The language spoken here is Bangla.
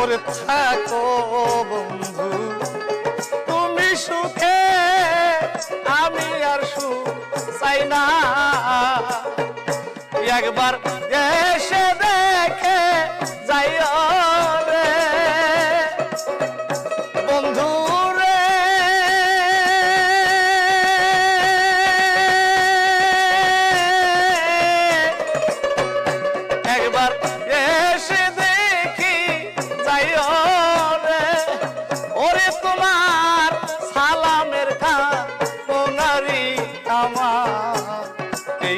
ওরে থাকো বন্ধু তুমি সুখে আমি আর সুখ চাই না। একবার দেশে দেশ ভাই রে ওরে তোমার সালামের খা কোনারি আমার। কি